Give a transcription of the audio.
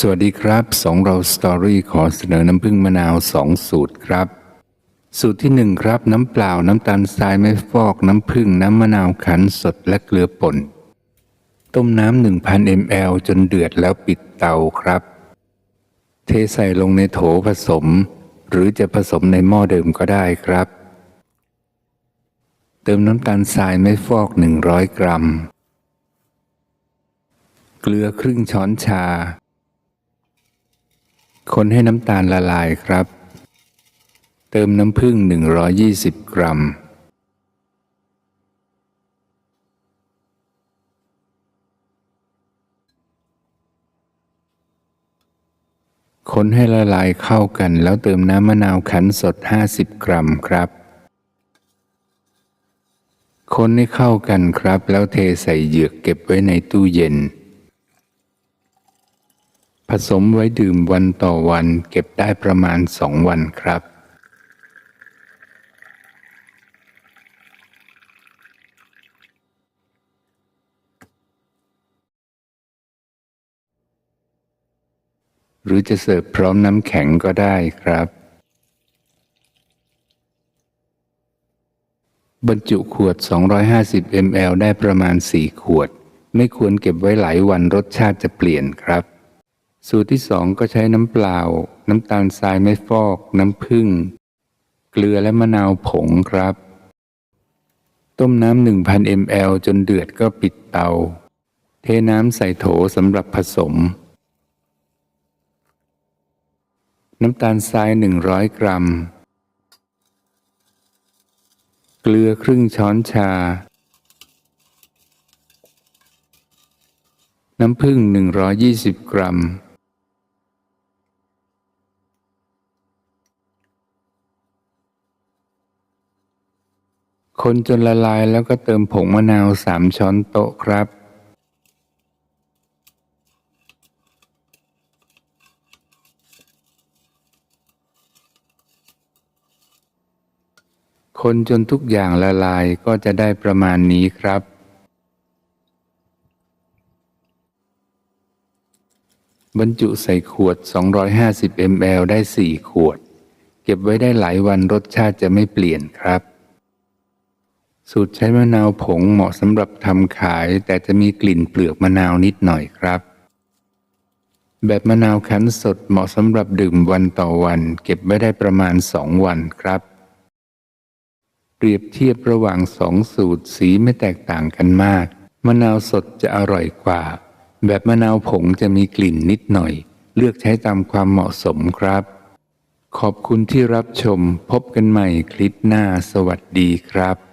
สวัสดีครับสองเราสตอรี่ขอเสนอน้ำผึ้งมะนาวสองสูตรครับ สูตรที่หนึ่งครับ น้ำเปล่าน้ำตาลทรายไม่ฟอกน้ำผึ้งน้ำมะนาวขันสดและเกลือป่น ต้มน้ำหนึ่งพันมลจนเดือดแล้วปิดเตาครับ เทใส่ลงในโถผสม หรือจะผสมในหม้อเดิมก็ได้ครับ เติมน้ำตาลทรายไม่ฟอก100กรัม เกลือครึ่งช้อนชา คนให้น้ำตาลละลายครับ เติมน้ำผึ้ง 120 กรัม คนให้ละลายเข้ากันแล้วเติมน้ำมะนาวขันสด 50 กรัมครับ คนให้เข้ากันครับ แล้วเทใส่เหยือกเก็บไว้ในตู้เย็น สมไว้ดื่มวันต่อวันเก็บได้ประมาณสองวันครับ หรือจะเสิร์ฟพร้อมน้ำแข็งก็ได้ครับ บรรจุขวด 250 ml ได้ประมาณ 4 ขวด ไม่ควรเก็บไว้หลายวันรสชาติจะเปลี่ยนครับ สูตรที่2ก็ใช้น้ำเปล่า น้ำตาลทรายไม่ฟอก น้ำผึ้งเกลือและมะนาวผงครับ ต้มน้ำ1,000 ml จนเดือดก็ปิดเตา เทน้ำใส่โถสำหรับผสม น้ำตาลทราย100กรัม เกลือครึ่งช้อนชา น้ำผึ้ง120กรัม คนจนละลายแล้วก็เติมผงมะนาว3ช้อนโต๊ะครับ คนจนทุกอย่างละลายก็จะได้ประมาณนี้ครับ บรรจุใส่ขวด 250 ml ได้ 4 ขวด เก็บไว้ได้หลายวันรสชาติจะไม่เปลี่ยนครับ สูตรใช้มะนาวผงเหมาะสำหรับทำขาย แต่จะมีกลิ่นเปลือกมะนาวนิดหน่อยครับ แบบมะนาวคั้นสดเหมาะสำหรับดื่มวันต่อวัน เก็บไว้ได้ประมาณ2วันครับ เปรียบเทียบระหว่างสองสูตรสีไม่แตกต่างกันมาก มะนาวสดจะอร่อยกว่า แบบมะนาวผงจะมีกลิ่นนิดหน่อย เลือกใช้ตามความเหมาะสมครับ ขอบคุณที่รับชม พบกันใหม่คลิปหน้าสวัสดีครับ